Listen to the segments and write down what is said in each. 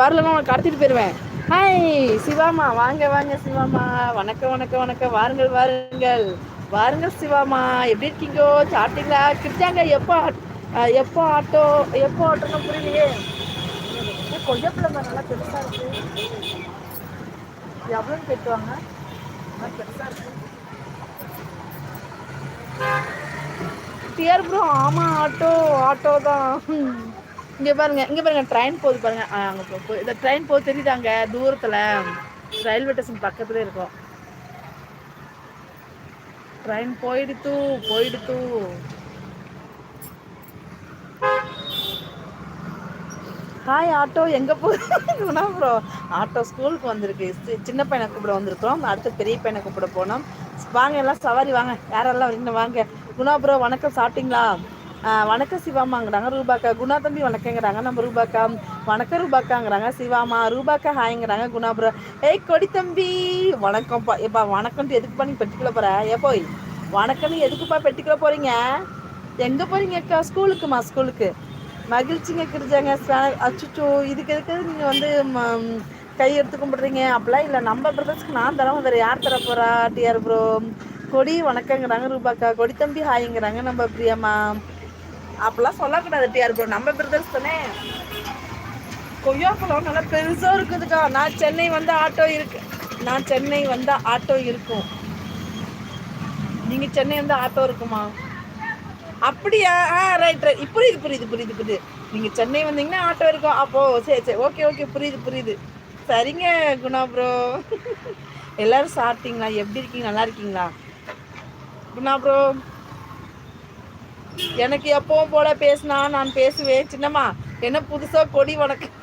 வரலன்னா உனக்கு கடத்திட்டு போயிருவேன். ஹாய் சிவாமா. வாங்க வாங்க சிவாமா. வணக்கம் வணக்கம் வணக்கம். வாருங்கள் வாருங்கள். வாருங்கள் சிவாமா. எப்படி இருக்கீங்கோ? சாப்பிட்டீங்களா? கிருச்சாங்க எப்போ எப்போ ஆட்டோ எப்போ ஆட்டோன்னு புரியலையே. கொய்யாப்பழம் நல்லா பெருசாக இருக்கு. எவ்வளோன்னு கேட்டுவாங்க. பெருசாக இருக்கு. டியர் ப்ரோ ஆமாம் ஆட்டோ ஆட்டோ தான் இங்க பாருங்க இங்க பாருங்க ட்ரெயின் போகுது பாருங்க. அங்க போ இந்த ட்ரெயின் போகுது தெரியுதாங்க தூரத்துல. ரயில்வே ஸ்டேஷன் பக்கத்துல இருக்கும். ட்ரெயின் போயிடுத்து போயிடுத்து ஹாய் ஆட்டோ எங்க போகுதுன்னா ப்ரோ ஆட்டோ ஸ்கூலுக்கு வந்திருக்கு. சின்ன பையனை கூப்பிட வந்திருக்கோம் அடுத்து பெரிய பையனை கூப்பிட போனோம். வாங்க எல்லாம் சவாரி வாங்க. யாரெல்லாம் வரீங்க வாங்க. குணா ப்ரோ வணக்கம். சாப்பிட்டீங்களா? வணக்கம் சிவாமாங்கிறாங்க ரூபாக்கா குணா தம்பி வணக்கங்கிறாங்க. நம்ம ரூபாக்கா வணக்கம் ரூபாக்காங்கிறாங்க. சிவாமா ரூபாக்கா ஹாய்ங்கிறாங்க. குணா ப்ரோ ஏய் கொடி தம்பி வணக்கம்ப்பா. எப்பா வணக்கம்ட்டு எதுக்குப்பா நீ பெட்டிக்குள்ள போற? ஏ போய்? வணக்கம்னு எதுக்குப்பா பெட்டிக்குள்ள போறீங்க? எங்க போறீங்க அக்கா? ஸ்கூலுக்குமா ஸ்கூலுக்கு? மகிழ்ச்சிங்க கிரிஜாங்க. அச்சுச்சோ இதுக்கு எதுக்கு நீங்கள் வந்து கை எடுத்து கும்பிட்றீங்க? அப்படிலாம் இல்லை. நம்ம பிரதர்ஸ்க்கு நான் தரோம் வேறு யார் தர போகிறா டிஆர் ப்ரோ கொடி வணக்கங்கிறாங்க ரூபாக்கா. கொடி தம்பி ஹாய்ங்கிறாங்க. நம்ம பிரியம்மா. அப்படிலாம் சொல்லக்கூடாது டிஆர் ப்ரோ. நம்ம பிரதர்ஸ் தானே? கொய்யாப்பழம் நல்லா பெருசாக இருக்குதுக்கா. நான் சென்னை வந்து ஆட்டோ இருக்கு. நான் சென்னை வந்தால் ஆட்டோ இருக்கும். நீங்கள் சென்னை வந்து ஆட்டோ இருக்குமா? அப்படியா? ஆ ரைட் ரைட் புரியுது புரியுது புரியுது புரியுது. நீங்கள் சென்னை வந்தீங்கன்னா ஆட்டோ இருக்கும். அப்போது சரி சரி. Okay okay. புரியுது புரியுது. சரிங்க குணா ப்ரோ. எல்லோரும் சாப்பிட்டீங்களா? எப்படி இருக்கீங்க? நல்லா இருக்கீங்களா? குணா ப்ரோ. எனக்கு எப்பவும் போல பேசினா நான் பேசுவேன். சின்னம்மா என்ன புதுசா கொடி வணக்கம்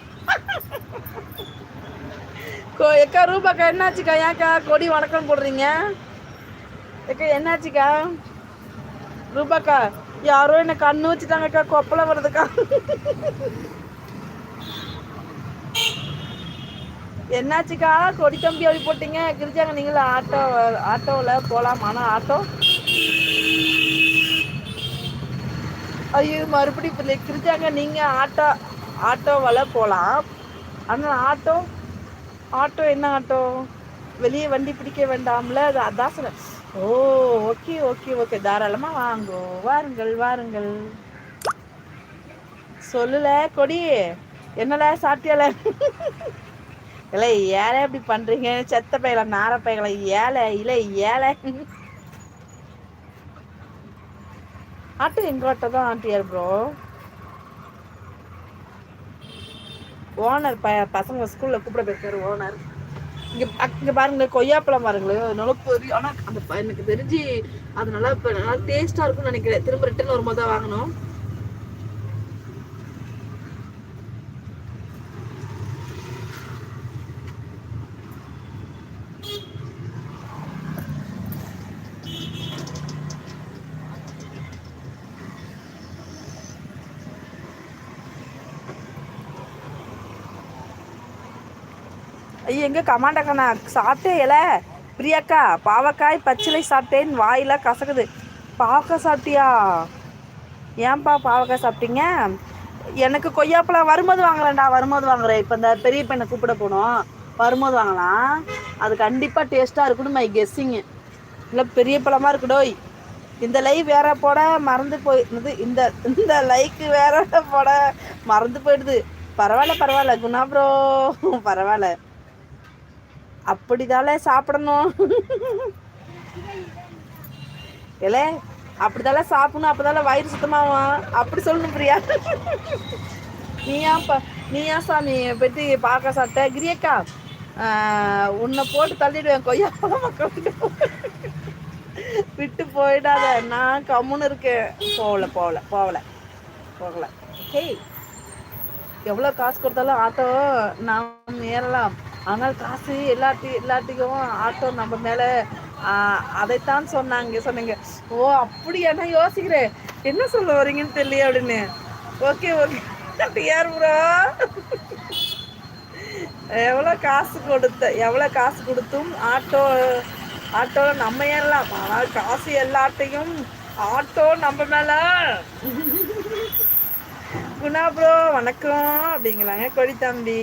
எக்கா ரூபாக்கா என்னாச்சுக்கா? ஏன்க்கா கொடி வணக்கம் போடுறீங்க? எக்கா என்னாச்சுக்கா? ரூபாக்கா யாரோ என்ன கண்ணு வச்சுட்டாங்கக்கா கொப்பளம் வருதுக்கா என்னாச்சுக்கா? கொடி கம்பி அப்படி போட்டீங்க. கிரிஜாங்க நீங்களும் ஆட்டோ ஆட்டோவில் போகலாம் ஆனால் ஆட்டோ ஐயோ மறுபடியும் இப்போ கிரிஜாங்க நீங்கள் ஆட்டோ ஆட்டோவில் போகலாம் ஆனால் ஆட்டோ ஆட்டோ என்ன ஆட்டோ? வெளியே வண்டி பிடிக்க வேண்டாம்ல அது அதான் சொன்னேன் ஓ ஓகே ஓகே ஓகே தாராளமாக வாங்கோ. வாருங்கள் வாருங்கள். சொல்லல கொடி. என்னல சாத்தியல? இல்லை ஏழை எப்படி பண்ணுறீங்க செத்த பையல நார பையல ஏழை இல்லை ஏழை. ஆட்டோ எங்க ஆட்டோ தான் ஆண்டியார் ப்ரோ ஓனர் ப பசங்க ஸ்கூல்ல கூப்பிட போயிருக்காரு ஓனர் இங்க இங்க பாருங்களேன் கொய்யாப்பழம் பாருங்களேன் நல்லா பெரிய ஆனா அந்த எனக்கு தெரிஞ்சு அது நல்லா நல்லா டேஸ்டா இருக்கும்னு நினைக்கிறேன். திரும்ப ரிட்டர்ன் வரும்போது தான் வாங்கணும். எங்க கமாண்டக்கண்ணா சாப்பிட்டே இல. பிரியாக்கா பாவக்காய் பச்சிலை சாப்பிட்டேன். வாயில கசக்குது. பாவக்காய் சாப்பிட்டியா? ஏன்பா பாவக்காய் சாப்பிட்டீங்க? எனக்கு கொய்யாப்பழம் வரும்போது வாங்குறேன்டா வரும்போது வாங்குறேன். இப்போ இந்த பெரிய பையனை கூப்பிட போனோம். வரும்போது வாங்கலாம். அது கண்டிப்பாக டேஸ்ட்டாக இருக்கணும் மை கெஸ்ஸிங்கு இல்லை பெரிய பழமாக இருக்குடோய் இந்த லைவ் வேற போட மறந்து போயிடுது இந்த இந்த லைக்கு வேற போட மறந்து போயிடுது. பரவாயில்ல பரவாயில்ல. குணா ப்ரோ பரவாயில்ல. அப்படிதால சாப்பிடணும். இல்ல அப்படிதால சாப்பிடணும் அப்பதால வயிறு சுத்தமாகும். அப்படி சொல்லணும் பிரியா. நீ ஏன் நீ ஏன் சாமி பற்றி பார்க்க சாப்பிட்ட? கிரியக்கா உன்னை போட்டு தள்ளிடுவேன் கொய்யா மக்களுக்கு விட்டு போயிடாத நான் கம்முன்னு இருக்கேன். போகல போகல போகல போகல. ஓகே எவ்வளோ காசு கொடுத்தாலும் ஆட்டோ நாம் ஏறலாம் ஆனால் காசு எல்லாத்தையும் எல்லாத்துக்கும் ஆட்டோ நம்ம மேலே அதைத்தான் சொன்னாங்க. சொன்னீங்க ஓ அப்படி என்ன யோசிக்கிறேன் என்ன சொல்ல வரீங்கன்னு தெரியல அப்படின்னு. Okay okay. யார் ப்ரோ எவ்வளோ காசு கொடுத்த எவ்வளோ காசு கொடுத்தும் ஆட்டோ ஆட்டோவில் நம்ம ஏறலாம் ஆனால் காசு எல்லாத்தையும் ஆட்டோ நம்ம மேலே. குணா ப்ரோ வணக்கம். அப்படிங்களாங்க கொடி தம்பி.